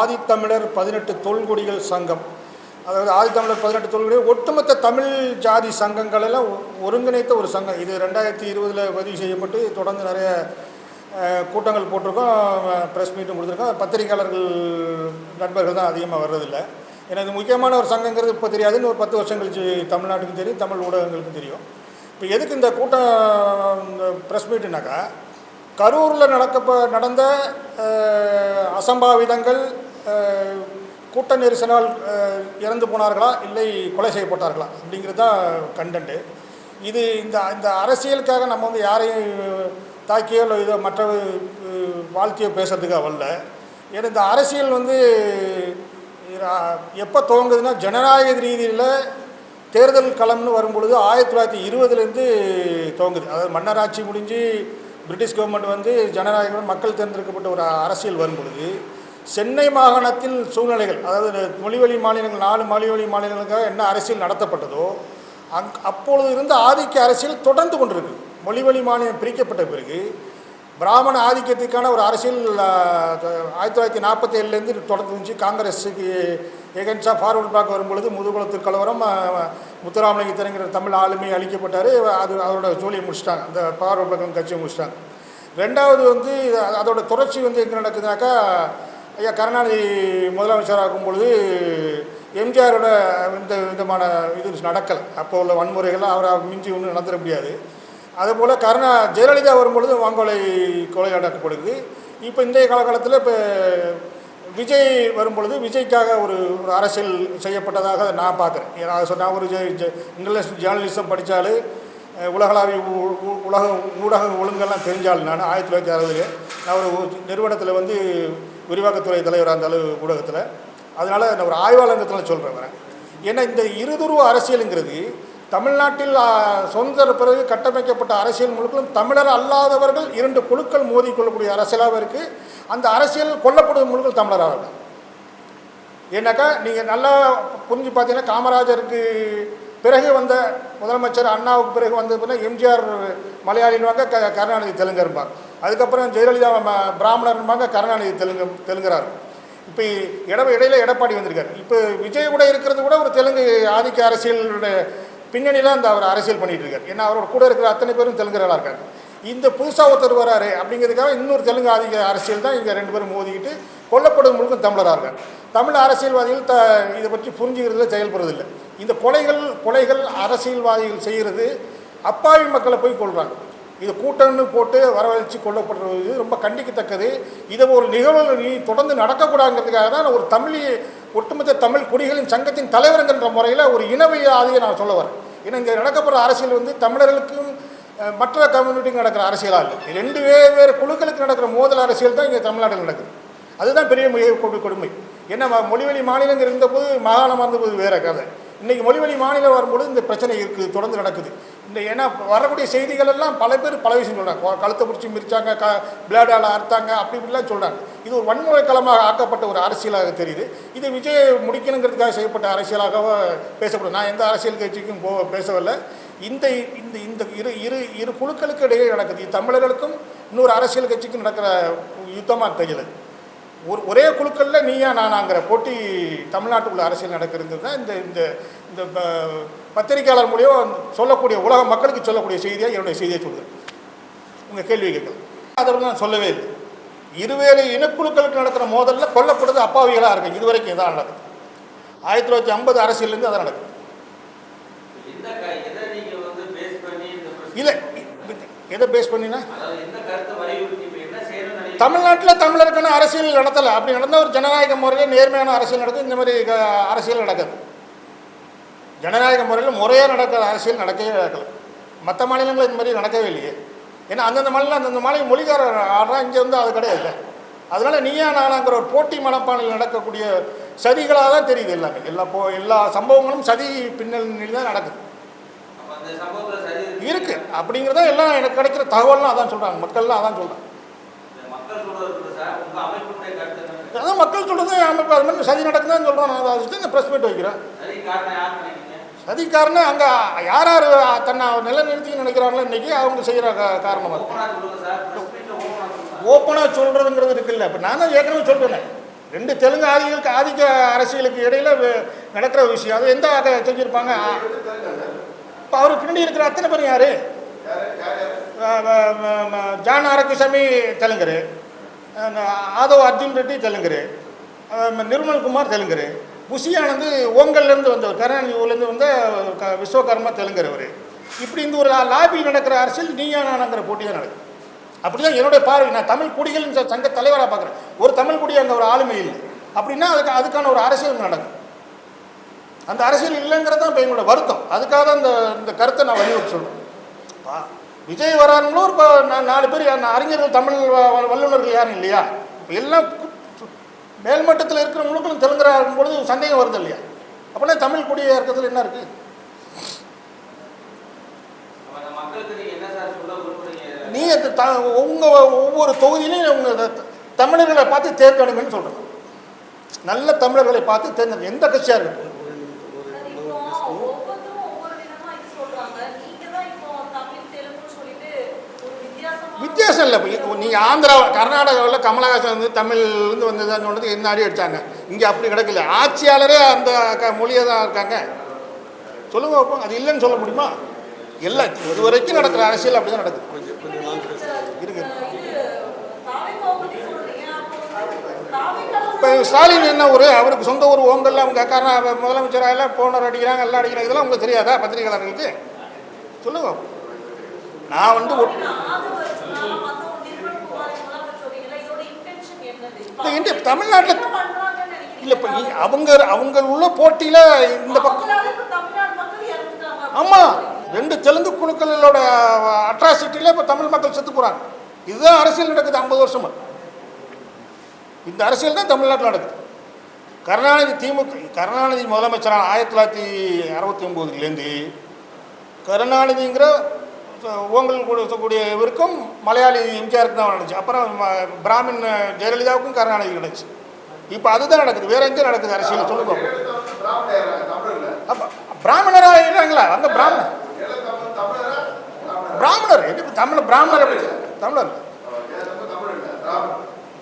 ஆதித்தமிழர் பதினெட்டு தொல்குடிகள் சங்கம். அதாவது ஆதித்தமிழர் பதினெட்டு தொல்குடிகள் ஒட்டுமொத்த தமிழ் ஜாதி சங்கங்கள் எல்லாம் ஒருங்கிணைத்த ஒரு சங்கம். இது ரெண்டாயிரத்தி இருபதில் பதிவு செய்யப்பட்டு தொடர்ந்து நிறைய கூட்டங்கள் போட்டிருக்கோம் ப்ரெஸ் மீட்டும் கொடுத்துருக்கோம். பத்திரிகையாளர்கள் நண்பர்கள் தான் அதிகமாக வர்றதில்லை. ஏன்னா இது முக்கியமான ஒரு சங்கங்கிறது இப்போ தெரியாதுன்னு ஒரு பத்து வருஷம் கழிச்சு தமிழ்நாட்டுக்கும் தெரியும் தமிழ் ஊடகங்களுக்கும் தெரியும். இப்போ எதுக்கு இந்த கூட்டம் இந்த ப்ரெஸ் மீட்டுனாக்கா கரூரில் நடக்க நடந்த அசம்பாவிதங்கள் கூட்ட நெரிசலால் இறந்து போனார்களா? இல்லை கொலை செய்யப்பட்டார்களா? அப்படிங்கிறது தான் கண்டென்ட்டு இது இந்த இந்த அரசியலுக்காக நம்ம வந்து யாரையும் தாக்கியோ இல்லை இதோ மற்ற வாழ்த்தியோ பேசுறதுக்காக வரல ஏன்னா இந்த அரசியல் வந்து எப்போ துவங்குதுன்னா ஜனநாயக ரீதியில் தேர்தல் களம்னு வரும்பொழுது ஆயிரத்தி தொள்ளாயிரத்தி இருபதுலேருந்து துவங்குது. அதாவது மன்னராட்சி முடிஞ்சு பிரிட்டிஷ் கவர்மெண்ட் வந்து ஜனநாயகம் மக்கள் தேர்ந்தெடுக்கப்பட்ட ஒரு அரசியல் வரும் பொழுது சென்னை மாகாணத்தில் சூழ்நிலைகள் அதாவது மொழிவழி மாநிலங்கள் நாலு மொழிவழி மாநிலங்களுக்காக என்ன அரசியல் நடத்தப்பட்டதோ அங் அப்பொழுது இருந்த ஆதிக்க அரசியல் தொடர்ந்து கொண்டிருக்கு மொழிவழி மாநிலம் பிரிக்கப்பட்ட பிறகு பிராமண ஆதிக்கத்துக்கான ஒரு அரசியல் ஆயிரத்தி தொள்ளாயிரத்தி நாற்பத்தி ஏழுலேருந்து தொடர்ந்து இருந்துச்சு. காங்கிரஸுக்கு எகன்ஸ்டாக ஃபார்வர்ட் பிளாக் வரும்பொழுது முதுகுளத்து கலவரம் ஆஹ், முத்துராமலிங்க திறங்கிற தமிழ் ஆளுமை அளிக்கப்பட்டார் அது அதோட ஜோலியை முடிச்சிட்டாங்க. அந்த ஃபார்வர்ட் பிளாக் கட்சியை முடிச்சிட்டாங்க. ரெண்டாவது வந்து அதோட தொடர்ச்சி வந்து எங்கே நடக்குதுனாக்கா ஐயா கருணாநிதி முதலமைச்சராக இருக்கும் பொழுது எம்ஜிஆரோட இந்த விதமான இது நடக்கலை. அப்போ உள்ள வன்முறைகள் அவரை மிஞ்சி ஒன்றும் நடந்துட முடியாது. அதுபோல் கருணா ஜெயலலிதா வரும்பொழுது வாங்கொலை கொலை நடக்கப்படுது இப்போ இன்றைய காலகட்டத்தில் இப்போ விஜய் வரும்பொழுது விஜய்க்காக ஒரு ஒரு அரசியல் செய்யப்பட்டதாக நான் பார்க்குறேன். ஏன்னா அதை சொன்னால் ஒரு இங்கிலீஷ் ஜேர்னலிசம் படித்தாலும் உலகளாவிய உலக ஊடக ஒழுங்கெல்லாம் தெரிஞ்சாலும் நான் ஆயிரத்தி தொள்ளாயிரத்தி அறுபதுல நான் ஒரு நிறுவனத்தில் வந்து விரிவாக்கத்துறை தலைவராக இருந்தாலும் ஊடகத்தில். அதனால் நான் ஒரு ஆய்வாளங்கத்தில் சொல்கிறேன் வரேன் ஏன்னா இந்த இருதுருவ அரசியலுங்கிறது தமிழ்நாட்டில் சுதந்திர பிறகு கட்டமைக்கப்பட்ட அரசியல் முழுக்களும் தமிழர் அல்லாதவர்கள் இரண்டு குழுக்கள் மோதிக்கொள்ளக்கூடிய அரசியலாக இருக்குது அந்த அரசியல் கொல்லப்படும் முழுக்கள் தமிழராக இருக்கும் ஏன்னாக்கா நீங்கள் நல்லா புரிஞ்சு பார்த்தீங்கன்னா காமராஜருக்கு பிறகு வந்த முதலமைச்சர் அண்ணாவுக்கு பிறகு வந்த பிறகு எம்ஜிஆர் மலையாளின்வாங்க க கருணாநிதி தெலுங்கரும்பாங்க அதுக்கப்புறம் ஜெயலலிதா ம- கருணாநிதி தெலுங்கு தெலுங்குறாரு இப்போ இட இடையில எடப்பாடி வந்திருக்காரு. இப்போ விஜய் கூட இருக்கிறது கூட ஒரு தெலுங்கு ஆதிக்க அரசியலுடைய பின்னணியில் அந்த அவர் அரசியல் பண்ணிகிட்டு இருக்கார். ஏன்னா அவரோட கூட இருக்கிற அத்தனை பேரும் தெலுங்குறவர்களாக இருக்காங்க. இந்த புதுசாக ஒருத்தர் வராரு அப்படிங்கிறதுக்காக இன்னொரு தெலுங்கு ஆதிக்க அரசியல் தான் இங்கே ரெண்டு பேரும் மோதிக்கிட்டு கொல்லப்படும் முழுக்கும் தமிழராக. இருக்காங்க தமிழ் அரசியல்வாதிகள் த இதை பற்றி புரிஞ்சுக்கிறதுல செயல்படுறதில்லை. இந்த கொலைகள் கொலைகள் அரசியல்வாதிகள் செய்கிறது அப்பாவி மக்களை போய் கொள்கிறாங்க இது கூட்டம்னு போட்டு வரவழைச்சு கொல்லப்படுறது ரொம்ப கண்டிக்கத்தக்கது. இதை ஒரு நிகழ்வு நீ தொடர்ந்து நடக்கக்கூடாதுங்கிறதுக்காக தான் ஒரு தமிழ் ஒட்டுமொத்த தமிழ் குடிகளின் சங்கத்தின் தலைவருங்கிற முறையில் ஒரு இனவையாதியை நான் சொல்ல வரேன். ஏன்னா இங்கே நடக்கப்படுற அரசியல் வந்து தமிழர்களுக்கும் மற்ற கம்யூனிட்டிக்கு நடக்கிற அரசியலாக இல்லை. ரெண்டு வேறு குழுக்களுக்கு நடக்கிற மோதல் அரசியல் தான் இங்கே தமிழ்நாட்டில் நடக்குது. அதுதான் பெரிய மிக கொடு- கொடுமை. ஏன்னா ம- மொழிவழி மாநிலங்கள் இருந்தபோது மாகாணமாக இருந்தபோது வேற கதை. இன்றைக்கி மொழிவெளி மாநிலம் வரும்பொழுது இந்த பிரச்சனை இருக்குது தொடர்ந்து நடக்குது. இந்த ஏன்னா வரக்கூடிய செய்திகள் எல்லாம் பல பேர் பல விஷயம் சொல்கிறாங்க கழுத்தை பிடிச்சி மிரிச்சாங்க க பிளாடால் அறுத்தாங்க அப்படி இப்படிலாம் சொல்கிறாங்க இது ஒரு வன்முறை களமாக ஆக்கப்பட்ட ஒரு அரசியலாக தெரியுது. இது விஜய் முடிக்கணுங்கிறதுக்காக செய்யப்பட்ட அரசியலாக பேசப்படும். நான் எந்த அரசியல் கட்சிக்கும் போ பேசவில்லை. இந்த இந்த இந்த இரு இரு இரு குழுக்களுக்கு இடையே நடக்குது. தமிழர்களுக்கும் இன்னொரு அரசியல் கட்சிக்கும் நடக்கிற யுத்தமாக தெரியல ஒரு ஒரே குழுக்களில் நீயா நானாங்கிற போட்டி தமிழ்நாட்டுக்குள்ள அரசியல் நடக்கிறது தான் இந்த இந்த இந்த ப- பத்திரிகையாளர் மூலியம் சொல்லக்கூடிய உலக மக்களுக்கு சொல்லக்கூடிய செய்தியாக என்னுடைய செய்தியை சொல்லுது. உங்கள் கேள்வி கேட்கலாம் அதை நான் சொல்லவே இல்லை. இருவேறு இனக்குழுக்களுக்கு நடக்கிற மோதலில் கொல்லப்படுறது அப்பாவிகளாக இருக்குது இதுவரைக்கும் இதான் நடக்குது. ஆயிரத்தி தொள்ளாயிரத்தி ஐம்பது அரசியல்லேருந்து அதான் நடக்குது எந்த க- எதை நீங்க வந்து பேஸ் பண்ணி இந்த பிரச்சனை- இல்லை எதை பேஸ் பண்ணினா? தமிழ்நாட்டில் தமிழருக்கான அரசியல் நடத்தலை. அப்படி நடந்தால் ஒரு ஜனநாயக முறையில் நேர்மையான அரசியல் நடக்கும் இந்த மாதிரி அரசியல் நடக்குது. ஜனநாயக முறையில் முறையாக நடக்கிற அரசியல் நடக்கவே நடக்கலை. மற்ற மாநிலங்களில் இந்த மாதிரி நடக்கவே இல்லையே. ஏன்னா அந்தந்த மாநிலம் அந்தந்த மாநில மொழிக்காரர் ஆடுறா இங்கே வந்து அது கிடையாது. அதனால நீயா நானாங்கிற ஒரு போட்டி மனப்பானையில் நடக்கக்கூடிய சதிகளாக தான் தெரியுது எல்லாமே. எல்லா போ எல்லா சம்பவங்களும் சதி பின்னணியில் தான் நடக்குது அப்ப அந்த சம்பவத்துல சரி இருக்கு. அப்படிங்கிறத எல்லாம் எனக்கு கிடைக்கிற தகவல்லாம் அதான் சொல்கிறாங்க மக்கள்லாம் அதான் சொல்கிறாங்க அதான் மக்கள் சொல்கிறது அமைப்பு அது மாதிரி சதி நடக்குதுன்னு சொல்கிறோம் நான் அதை வச்சுட்டு இந்த ப்ரெஸ் மீட் வைக்கிறேன். காரணம் சதிக்காரன்னு அங்கே யார் யார் தன்னை நிலைநிறுத்தின்னு நினைக்கிறாங்களோ இன்றைக்கி அவங்க செய்கிற காரணமாக இருக்கு ஓப்பனா சொல்லுங்க சார். பிரஸ் மீட்ல ஓப்பனா சொல்லுங்க ஓப்பனாக சொல்கிறதுங்கிறது இருக்குல்ல இப்போ நான் தான் ஏற்கனவே சொல்கிறேன் ரெண்டு தெலுங்கு ஆதிகளுக்கு ஆதிக்க அரசியலுக்கு இடையில நடக்கிற விஷயம். அது எந்த செஞ்சுருப்பாங்க? இப்போ அவருக்கு பின்னாடி இருக்கிற அத்தனை பேர் யார்? ஜான் ஆரக்குசாமி தெலுங்கரு. ஆதவ் அர்ஜுன் ரெட்டி தெலுங்கரு. நிர்மல்குமார் நிர்மல் குமார் தெலுங்கரு. புஷியானந்து ஓங்கல்லேருந்து வந்தவர். கருணாநிதி ஊர்லேருந்து வந்த க- விஸ்வகர்மா தெலுங்கர் அவர். இப்படி இந்த ஒரு லாபி நடக்கிற அரசியல் நீயா போட்டி போட்டியாக நடக்குது. அப்படி தான் என்னுடைய பார்வை. நான் தமிழ் குடிகள் சங்க தலைவராக பார்க்குறேன் ஒரு தமிழ் குடி அங்கே ஒரு ஆளுமை இல்லை. அப்படின்னா அதுக்கு அதுக்கான ஒரு அரசியல் நடக்கும். அந்த அரசியல் இல்லைங்கிறது தான் இப்போ எங்களோட வருத்தம். அதுக்காக தான் இந்த இந்த கருத்தை நான் வலியுறுத்தி சொல்கிறேன் பா விஜய் வரானுங்களும் ஒரு ப- நா- நாலு பேர் அறிஞர்கள் தமிழ் வல்லுநர்கள் யாரும் இல்லையா? இப்போ எல்லாம் மேல்மட்டத்தில் இருக்கிறவங்களுக்கும் தெலுங்கரா இருக்கும் பொழுது சந்தேகம் வருது இல்லையா? அப்படின்னா தமிழ் குடியாக இருக்கிறதுல என்ன இருக்குது நீ த உங்கள் ஒவ்வொரு தொகுதியிலையும் உங்கள் தமிழர்களை பார்த்து தேர்ந்தெடுங்கன்னு சொல்கிறேன் நல்ல தமிழர்களை பார்த்து தேர்ந்தெடுங்க எந்த கட்சியாக இருக்கட்டும் அது இப்போ ஒவ்வொருத்தரும் ஒவ்வொரு விதமா இது சொல்றாங்க. நீங்க தான் இப்போ தமிழ், தெலுங்குன்னு சொல்லிட்டு ஒரு வித்தியாசம் இல்லை நீங்கள் ஆந்திரா கர்நாடகாவில் கமலஹாசன் வந்து தமிழ்லேருந்து வந்ததுன்னு சொன்னது என்ன அடி அடித்தாங்க இங்கே அப்படி கிடக்கல. ஆட்சியாளரே அந்த க மொழியை தான் இருக்காங்க. சொல்லுங்க பார்ப்போம் அது இல்லைன்னு சொல்ல முடியுமா? எல்லாம் இது வரைக்கும் நடக்கிற அரசியல் அப்படி தான் நடக்குது. அப்போ இப்போ ஸ்டாலின் என்ன ஒரு அவருக்கு சொந்த ஒரு ஓங்கல்ல அவங்க காரணம் அவர் முதலமைச்சராக எல்லாம் போனர் அடிக்கிறாங்க எல்லாம் அடிக்கிறாங்க. இதெல்லாம் உங்களுக்கு தெரியாதா பத்திரிகையாளர்களுக்கு? சொல்லுங்க. நான் வந்து என்னது? இந்த இந்திய தமிழ்நாட்டில் இல்லை இப்போ அவங்க அவங்க உள்ள போட்டியில் இந்த பக்கம் ஆமாம் ரெண்டு தெலுங்கு குழுக்களோட அட்ராசிட்டியில் இப்போ தமிழ் மக்கள் செத்து போகிறாங்க இதுதான் அரசியல் நடக்குது ஐம்பது வருஷமா இந்த அரசியல் தான் தமிழ்நாட்டில் நடக்குது கருணாநிதி திமுக கருணாநிதி முதலமைச்சரான ஆயிரத்தி தொள்ளாயிரத்தி அறுபத்தி ஒம்போதுலேருந்து கருணாநிதிங்கிற ஓங்கல் கூட இவருக்கும் மலையாளி எம்ஜிஆருக்கு தான் நடந்துச்சு. அப்புறம் பிராமின் ஜெயலலிதாவுக்கும் கருணாநிதி நடந்துச்சு. இப்போ அதுதான் நடக்குது. வேற எங்கே நடக்குது அரசியல்? சொல்லுங்க. அப்போ பிராமணராக இருக்கிறாங்களா அந்த பிராமணர். பிராமணர்? தமிழ் பிராமணர் தமிழர்.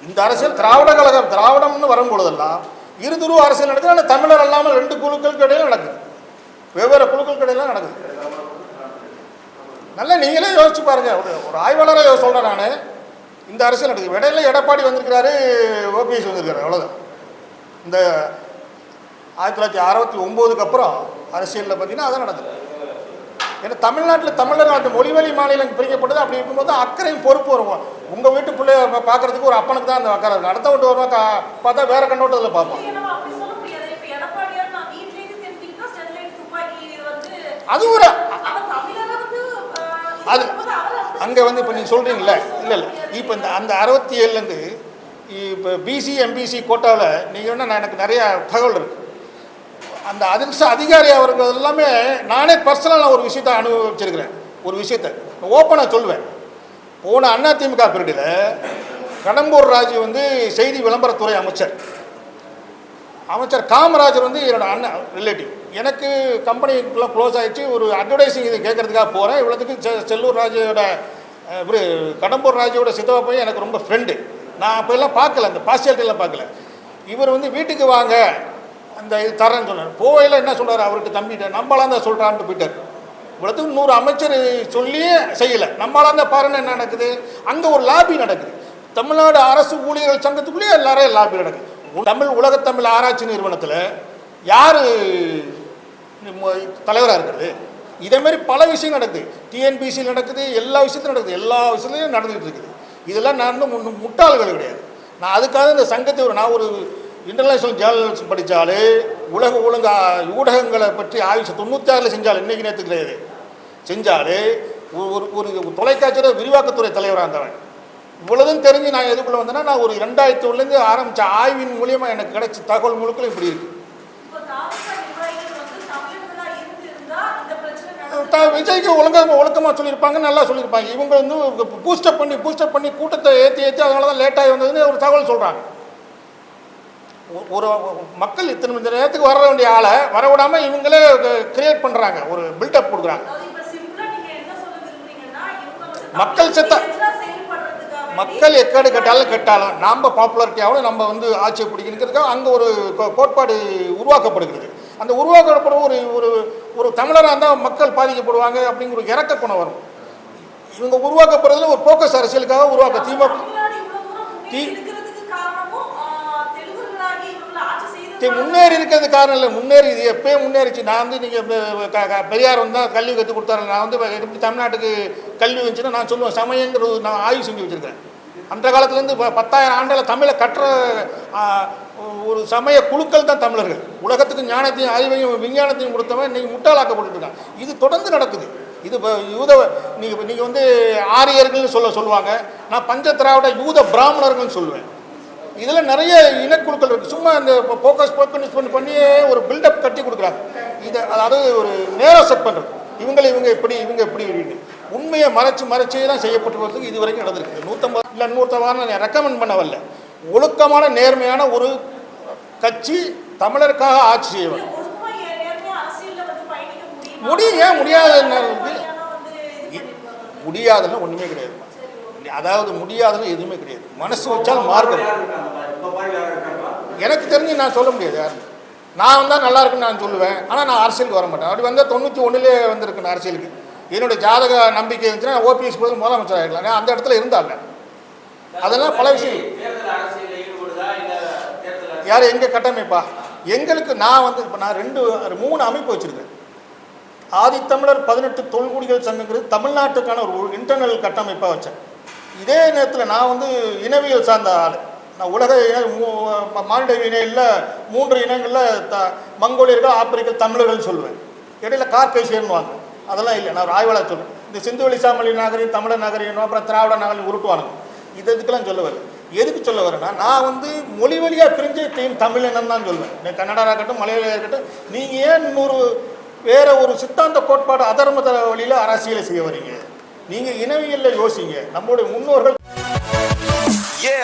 இந்த அரசியல் திராவிட கழகம் திராவிடம்னு வரும்பொழுதெல்லாம் இருதுருவ அரசியல் நடக்குது. ஆனால் தமிழர் அல்லாமல் ரெண்டு குழுக்களுக்கு இடையில நடக்குது. வெவ்வேறு குழுக்களுக்கு இடையில நடக்குது. நல்லா நீங்களே யோசிச்சு பாருங்க. ஒரு ஒரு ஆய்வாளராக சொல்கிறேன் நான். இந்த அரசியல் நடக்குது. இடையில எடப்பாடி வந்திருக்கிறாரு ஓபிஎஸ் வந்திருக்காரு அவ்வளோதான் இந்த ஆயிரத்தி தொள்ளாயிரத்தி அறுபத்தி ஒம்போதுக்கு அப்புறம் அரசியலில் பார்த்தீங்கன்னா அதான் நடக்குது ஏன்னா தமிழ்நாட்டில் தமிழர் நாட்டு மொழிவழி மாநிலம் பிரிக்கப்பட்டது. அப்படி இருக்கும்போது அக்கறையும் பொறுப்பு வரும். உங்கள் வீட்டு பிள்ளைய பார்க்கறதுக்கு ஒரு அப்பனுக்கு தான் அந்த அக்கறை இருக்கும் அடுத்த வீட்டு வருவா கா- பார்த்தா வேற கண்ணோட்டத்தில் பார்ப்போம். அது ஒரு அது அங்கே வந்து இப்போ நீங்கள் சொல்கிறீங்களே இல்லை இல்லை. இப்போ இந்த அந்த அறுபத்தி ஏழுலேருந்து இப்போ பிசி எம்பிசி கோட்டாவில் நீங்கள் வேணால் நான் எனக்கு நிறையா தகவல் இருக்குது அந்த அதிர்ஷ்ட அதிகாரி அவர்கள் எல்லாமே நானே பர்சனலாக ஒரு விஷயத்தை அனுபவிச்சிருக்கிறேன். ஒரு விஷயத்தை. ஓப்பனாக சொல்லுவேன். போன அதிமுக பீரியடில் கடம்பூர் ராஜு வந்து செய்தி விளம்பரத்துறை அமைச்சர். அமைச்சர் காமராஜர் வந்து என்னோட அண்ணன் ரிலேட்டிவ் எனக்கு கம்பெனிக்குள்ளே க்ளோஸ் ஆகிடுச்சு ஒரு அட்வர்டைஸிங் இது கேட்கறதுக்காக போகிறேன் இவ்வளோத்துக்கு செ- செல்லூர் ராஜையோட அஹ், இவரு கடம்பூர் ராஜையோட சித்தவா பையன் எனக்கு ரொம்ப ஃப்ரெண்டு நான் அப்போ எல்லாம் பார்க்கல. அந்த பார்சியாலிட்டியெல்லாம் பார்க்கல. இவர் வந்து வீட்டுக்கு வாங்க அந்த இது தரேன்னு சொன்னார். போவையில் என்ன சொல்கிறார் அவர்கிட்ட தம்பிட்ட நம்மளாம் தான் சொல்கிறான்ட்டு போயிட்டார். இவ்வளோத்துக்கு நூறு அமைச்சர் சொல்லியே செய்யலை. நம்மளாம் தான் பாருன்னு என்ன நடக்குது? அங்கே ஒரு லாபி நடக்குது. தமிழ்நாடு அரசு ஊழியர்கள் சங்கத்துக்குள்ளேயே எல்லாரையும் லாபி நடக்குது. தமிழ் உலகத்தமிழ் ஆராய்ச்சி நிறுவனத்தில் யார் தலைவராக இருக்கிறது. இதேமாரி பல விஷயம் நடக்குது. டிஎன்பிசியில் நடக்குது எல்லா விஷயத்திலும் நடக்குது. எல்லா விஷயத்துலையும் நடந்துகிட்டு இருக்குது. இதெல்லாம் நான் இன்னும் முட்டாள்கள் கிடையாது. நான் அதுக்காக இந்த சங்கத்தை ஒரு நான் ஒரு இன்டர்நேஷ்னல் ஜேர்னல்ஸ் படித்தாலே உலக ஒழுங்கா ஊடகங்களை பற்றி ஆய்வு தொண்ணூற்றி ஆறில் செஞ்சால் இன்றைக்கி நேற்று கிடையாது. செஞ்சாலே ஒரு ஒரு ஒரு தொலைக்காட்சியோட விரிவாக்கத்துறை தலைவராக இருந்தவன். இவ்வளவுதும் தெரிஞ்சு நான் எதுக்குள்ளே வந்தேன்னா நான் ஒரு ரெண்டாயிரத்தி ஒன்றுலேருந்து ஆரம்பித்த ஆய்வின் மூலியமாக எனக்கு கிடைச்ச தகவல் முழுக்களும் இப்படி இருக்குது இப்ப தாவேக்கா நிர்வாகிகள் வந்து தமிழர்களா இருந்திருந்தா இந்த நடந்திருக்காது. விஜய்க்கு ஒழுங்காக ஒழுக்கமாக சொல்லியிருப்பாங்க நல்லா சொல்லியிருப்பாங்க. இவங்க வந்து பூஸ்டப் பண்ணி பூஸ்டப் பண்ணி கூட்டத்தை ஏற்றி ஏற்றி அதனால தான் லேட்டாகி வந்ததுன்னு ஒரு தகவல் சொல்கிறாங்க ஒரு மக்கள் இத்தனை மணி நேரத்துக்கு வர வேண்டிய ஆளை வரவிடாமல் இவங்களே கிரியேட் பண்ணுறாங்க ஒரு பில்டப் கொடுக்குறாங்க. இப்ப மக்கள் செத்த- மக்கள் எக்கேடு கெட்டாலும் கெட்டாலும் நாம் பாப்புலாரிட்டியாகவும் நம்ம வந்து ஆட்சியை பிடிக்கணுங்கிறதுக்காக அங்கே ஒரு கோட்பாடு உருவாக்கப்படுகிறது. அந்த உருவாக்கப்படுற ஒரு ஒரு ஒரு தமிழராக இருந்தால் மக்கள் பாதிக்கப்படுவாங்க அப்படிங்கிற ஒரு இறக்க குணம் வரும். இவங்க உருவாக்கப்படுறதுல ஒரு போக்கஸ் அரசியலுக்காக உருவாக்க திமுக தி- முன்னேறி இருக்கிறது காரணம் இல்லை. முன்னேறி இது எப்பயே முன்னேறிச்சு. நான் வந்து நீங்கள் பெரியார் வந்து தான் கல்வி கற்றுக் கொடுத்தாரு. நான் வந்து எப்படி தமிழ்நாட்டுக்கு கல்வி வந்துச்சுன்னா நான் சொல்லுவேன். சமயங்கிறது நான் ஆய்வு செஞ்சு வச்சுருக்கேன் அந்த காலத்துலேருந்து பத்தாயிரம் ஆண்டில் தமிழை கற்ற ஒரு சமய குழுக்கள் தான் தமிழர்கள். உலகத்துக்கு ஞானத்தையும் அறிவையும் விஞ்ஞானத்தையும் கொடுத்தவன் இன்றைக்கி முட்டாளாக்கப்பட்டுருக்கான் இது தொடர்ந்து நடக்குது. இது இப்போ யூத நீங்கள் நீங்கள் வந்து ஆரியர்கள்னு சொல்ல சொல்லுவாங்க. நான் பஞ்ச திராவிட யூத பிராமணர்கள்னு சொல்லுவேன். இதில் நிறைய இனக்குழுக்கள் இருக்குது சும்மா இந்த ஃபோக்கஸ் ஃபோக்கஸ் பண்ணி பண்ணியே ஒரு பில்டப் கட்டி கொடுக்குறாங்க. இதை அதாவது ஒரு நேரம் செட் பண்ணுறது இவங்களை இவங்க எப்படி இவங்க எப்படி உண்மையை மறைச்சு மறைச்சே தான் செய்யப்பட்டு வரதுக்கு இது வரைக்கும் நடந்திருக்கு. நூற்றம்பது இல்லை நூற்றவாரம் நான் ரெக்கமெண்ட் பண்ண வரல. ஒழுக்கமான நேர்மையான ஒரு கட்சி தமிழருக்காக ஆட்சி பயணிக்க முடியுமா? ஏன் முடியாது என்ன இருக்கு? ஏன்னா வந்து இது பண்ணிருக்காங்க. முடியாதுன்னா ஒன்றுமே கிடையாது. அதாவது முடியாதுன்னு எதுவுமே கிடையாது. மனசு வச்சால் மார்க்கம். எனக்கு தெரிஞ்சு நான் சொல்ல முடியாது யாரும் நான் வந்தால் நல்லா இருக்குன்னு நான் சொல்லுவேன். ஆனால் நான் அரசியலுக்கு வர மாட்டேன். அப்படி வந்தால் தொண்ணூற்றி ஒன்றுலே வந்திருக்கு நான் அரசியலுக்கு. என்னுடைய ஜாதக நம்பிக்கை இருந்துச்சுன்னா ஓபிஎஸ் பதில் முதலமைச்சர் ஆகிடலாம் நான் அந்த இடத்துல இருந்தாங்க அதெல்லாம் பல விஷயம். தேர்தல் அரசியலில் ஈடுபடுதா இல்ல தேர்தல் அரசியல் யார்? எங்கள் கட்டமைப்பா? எங்களுக்கு நான் வந்து இப்போ நான் ரெண்டு மூணு அமைப்பு வச்சுருக்கேன் ஆதித்தமிழர் பதினெட்டு தொல்குடிகள் சங்கங்கிறது தமிழ்நாட்டுக்கான ஒரு இன்டர்னல் கட்டமைப்பாக வச்சேன். இதே நேரத்தில் நான் வந்து இனவியல் சார்ந்த ஆள். நான் உலக இன மூ- மானிட இணையில் மூன்று இனங்களில் த மங்கோலியர்கள் ஆப்பிரிக்கல் தமிழர்கள் சொல்லுவேன் இடையில கார்கேசியன் வாங்க. அதெல்லாம் இல்லை நான் ஒரு ஆய்வாளர் சொல்லுவேன் இந்த சிந்துவெளி சாமொழி நாகரிகம் தமிழர் நாகரிகம் அப்புறம் திராவிட நாகரிகம் உருட்டுவானுங்க. இது இதுக்கெல்லாம் சொல்ல எதுக்கு சொல்ல வரேன்னா நான் வந்து மொழி வழியாக பிரிஞ்ச தீம் தமிழனம் தான் சொல்லுவேன் கன்னடா இருக்கட்டும் மலையாளியாக இருக்கட்டும் நீங்கள் ஏன் இன்னொரு வேறு ஒரு சித்தாந்த கோட்பாடு அதர்ம வழியில் அரசியலை செய்ய வரீங்க? நீங்கள் இனவியலில் யோசிங்க. நம்மளுடைய முன்னோர்கள் ஏ